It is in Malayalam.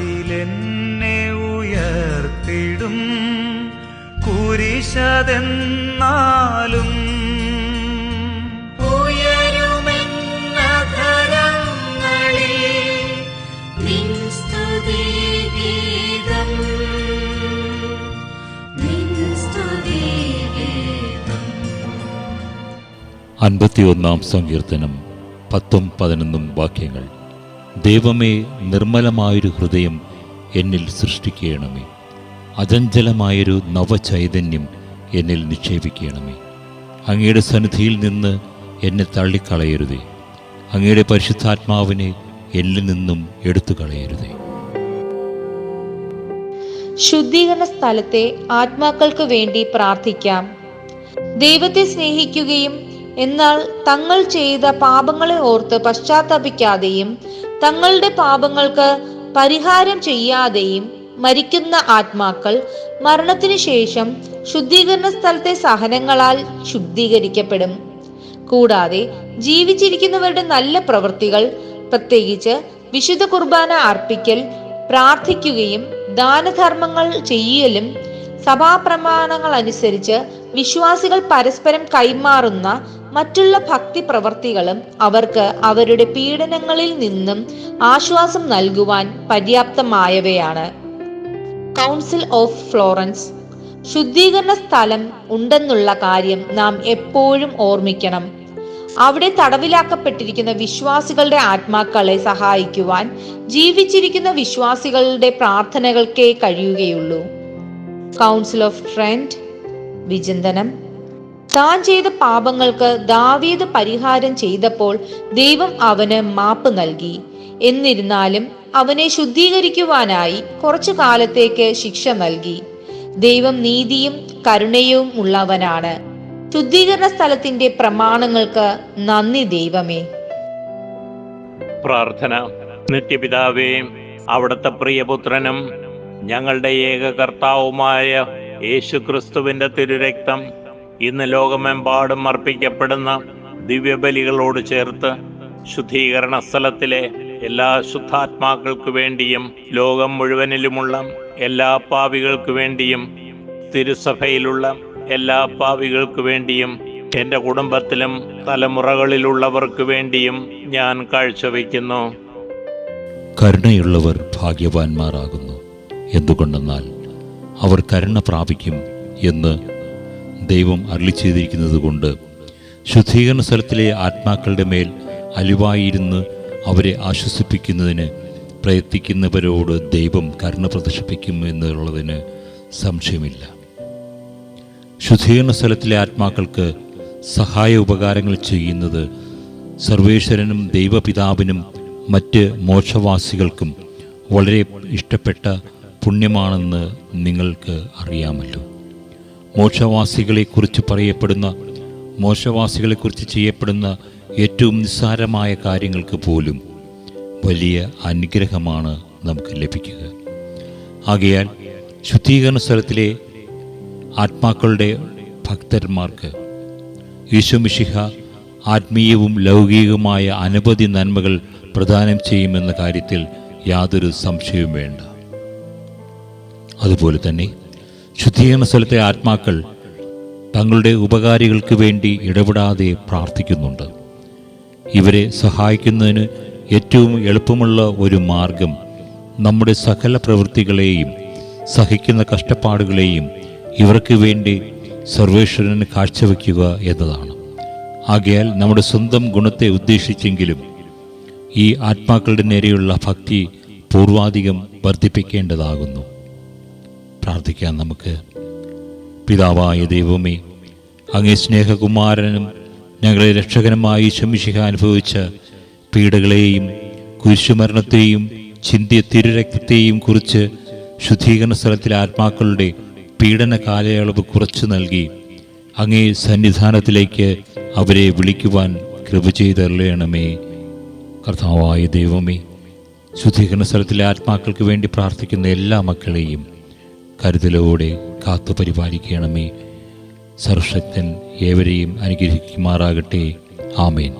പാരിലെന്നെ ഉയർത്തിടും. കുരിശതെന്നാലും. അൻപത്തിയൊന്നാം സങ്കീർത്തനം പത്തും പതിനൊന്നും വാക്യങ്ങൾ. ദൈവമേ നിർമ്മലമായൊരു ഹൃദയം എന്നിൽ സൃഷ്ടിക്കണമേ. അചഞ്ചലമായൊരു നവചൈതന്യം എന്നിൽ നിക്ഷേപിക്കണമേ. അങ്ങയുടെ സന്നിധിയിൽ നിന്ന് എന്നെ തള്ളിക്കളയരുതേ. അങ്ങയുടെ പരിശുദ്ധാത്മാവിനെ എന്നിൽ നിന്നും എടുത്തു കളയരുതേ ശുദ്ധീകരണ സ്ഥലത്തെ ആത്മാക്കൾക്ക് വേണ്ടി പ്രാർത്ഥിക്കാം. ദൈവത്തെ സ്നേഹിക്കുകയും എന്നാൽ തങ്ങൾ ചെയ്ത പാപങ്ങളെ ഓർത്ത് പശ്ചാത്തപിക്കാതെയും തങ്ങളുടെ പാപങ്ങൾക്ക് പരിഹാരം ചെയ്യാതെയും മരിക്കുന്ന ആത്മാക്കൾ മരണത്തിനു ശേഷം ശുദ്ധീകരണ സ്ഥലത്തെ സഹനങ്ങളാൽ ശുദ്ധീകരിക്കപ്പെടും. കൂടാതെ ജീവിച്ചിരിക്കുന്നവരുടെ നല്ല പ്രവൃത്തികൾ പ്രത്യേകിച്ച് വിശുദ്ധ കുർബാന അർപ്പിക്കൽ പ്രാർത്ഥിക്കുകയും ദാനധർമ്മങ്ങൾ ചെയ്യലും സഭാപ്രമാണങ്ങൾ അനുസരിച്ച് വിശ്വാസികൾ പരസ്പരം കൈമാറുന്ന മറ്റുള്ള ഭക്തി പ്രവർത്തികളും അവർക്ക് അവരുടെ പീഡനങ്ങളിൽ നിന്നും ആശ്വാസം നൽകുവാൻ പര്യാപ്തമായവയാണ്. കൗൺസിൽ ഓഫ് ഫ്ലോറൻസ് ശുദ്ധീകരണ സ്ഥലം ഉണ്ടെന്നുള്ള കാര്യം നാം എപ്പോഴും ഓർമ്മിക്കണം. അവിടെ തടവിലാക്കപ്പെട്ടിരിക്കുന്ന വിശ്വാസികളുടെ ആത്മാക്കളെ സഹായിക്കുവാൻ ജീവിച്ചിരിക്കുന്ന വിശ്വാസികളുടെ പ്രാർത്ഥനകൾക്കേ കഴിയുകയുള്ളൂ. കൗൺസിൽ ഓഫ് ട്രെൻഡ് വിചിന്തനം. താൻ ചെയ്ത പാപങ്ങൾക്ക് ദാവീദ് പരിഹാരം ചെയ്തപ്പോൾ ദൈവം അവന് മാപ്പ് നൽകി. എന്നിരുന്നാലും അവനെ ശുദ്ധീകരിക്കുവാനായി കുറച്ചു കാലത്തേക്ക് ശിക്ഷ നൽകി. ദൈവം നീതിയും കരുണയും ഉള്ളവനാണ്. ശുദ്ധീകരണ സ്ഥലത്തിന്റെ പ്രമാണങ്ങൾക്ക് നന്ദി ദൈവമേ. പ്രാർത്ഥന. നിത്യപിതാവേ അവിടുത്തെ പ്രിയപുത്രനും ഞങ്ങളുടെ ഏക കർത്താവുമായ യേശു ക്രിസ്തുവിന്റെ തിരുരക്തം ഇന്ന് ലോകമെമ്പാടും അർപ്പിക്കപ്പെടുന്ന ദിവ്യബലികളോട് ചേർത്ത് ശുദ്ധീകരണ സ്ഥലത്തിലെ എല്ലാ ശുദ്ധാത്മാക്കൾക്കു വേണ്ടിയും ലോകം മുഴുവനിലുമുള്ള എല്ലാ പാവികൾക്കു വേണ്ടിയും തിരുസഭയിലുള്ള എല്ലാ പാവികൾക്കു വേണ്ടിയും എന്റെ കുടുംബത്തിലും തലമുറകളിലുള്ളവർക്ക് വേണ്ടിയും ഞാൻ കാഴ്ചവെക്കുന്നു. കരുണയുള്ളവർ ഭാഗ്യവാന്മാരാകുന്നു. എന്തുകൊണ്ടെന്നാൽ അവർ കരുണ പ്രാപിക്കും എന്ന് ദൈവം അരളി ചെയ്തിരിക്കുന്നത് കൊണ്ട് ശുദ്ധീകരണ സ്ഥലത്തിലെ ആത്മാക്കളുടെ മേൽ അലിവായിരുന്ന് അവരെ ആശ്വസിപ്പിക്കുന്നതിന് പ്രയത്നിക്കുന്നവരോട് ദൈവം കരുണ പ്രദർശിപ്പിക്കും എന്നുള്ളതിന് സംശയമില്ല. ശുദ്ധീകരണ സ്ഥലത്തിലെ ആത്മാക്കൾക്ക് സഹായ ഉപകാരങ്ങൾ ചെയ്യുന്നത് സർവേശ്വരനും ദൈവപിതാവിനും മറ്റ് മോക്ഷവാസികൾക്കും വളരെ ഇഷ്ടപ്പെട്ട പുണ്യമാണെന്ന് നിങ്ങൾക്ക് അറിയാമല്ലോ. മോക്ഷവാസികളെക്കുറിച്ച് പറയപ്പെടുന്ന മോശവാസികളെക്കുറിച്ച് ചെയ്യപ്പെടുന്ന ഏറ്റവും നിസ്സാരമായ കാര്യങ്ങൾക്ക് പോലും വലിയ അനുഗ്രഹമാണ് നമുക്ക് ലഭിക്കുക. ആകയാൽ ശുദ്ധീകരണ സ്ഥലത്തിലെ ആത്മാക്കളുടെ ഭക്തന്മാർക്ക് ഈശോമിഷിഹ ആത്മീയവും ലൗകികവുമായ അനവധി നന്മകൾ പ്രദാനം ചെയ്യുമെന്ന കാര്യത്തിൽ യാതൊരു സംശയവും വേണ്ട. അതുപോലെ തന്നെ ശുദ്ധീകരണ സ്ഥലത്തെ ആത്മാക്കൾ തങ്ങളുടെ ഉപകാരികൾക്ക് വേണ്ടി ഇടപെടാതെ പ്രാർത്ഥിക്കുന്നുണ്ട്. ഇവരെ സഹായിക്കുന്നതിന് ഏറ്റവും എളുപ്പമുള്ള ഒരു മാർഗം നമ്മുടെ സകല പ്രവൃത്തികളെയും സഹിക്കുന്ന കഷ്ടപ്പാടുകളെയും ഇവർക്ക് വേണ്ടി സർവേശ്വരന് കാഴ്ചവെക്കുക എന്നതാണ്. ആകയാൽ നമ്മുടെ സ്വന്തം ഗുണത്തെ ഉദ്ദേശിച്ചെങ്കിലും ഈ ആത്മാക്കളുടെ നേരെയുള്ള ഭക്തി പൂർവാധികം വർദ്ധിപ്പിക്കേണ്ടതാകുന്നു. പ്രാർത്ഥിക്കാം നമുക്ക്. പിതാവായ ദൈവമേ അങ്ങേ സ്നേഹകുമാരനും ഞങ്ങളെ രക്ഷകനുമായി ശമിഷിക അനുഭവിച്ച പീഡകളെയും കുരിശുമരണത്തെയും ചിന്തിയ തിരുരക്തത്തെയും കുറിച്ച് ശുദ്ധീകരണ സ്ഥലത്തിലെ ആത്മാക്കളുടെ പീഡന കാലയളവ് കുറച്ചു നൽകി അങ്ങേ സന്നിധാനത്തിലേക്ക് അവരെ വിളിക്കുവാൻ കൃപ ചെയ്തറിയണമേ കർത്താവായ ദൈവമേ ശുദ്ധീകരണ സ്ഥലത്തിലെ ആത്മാക്കൾക്ക് വേണ്ടി പ്രാർത്ഥിക്കുന്ന എല്ലാ മക്കളെയും കരുതലോടെ കാത്തു പരിപാലിക്കണമേ. സർവശക്തൻ ഏവരെയും അനുഗ്രഹിക്കുമാറാകട്ടെ. ആമേൻ.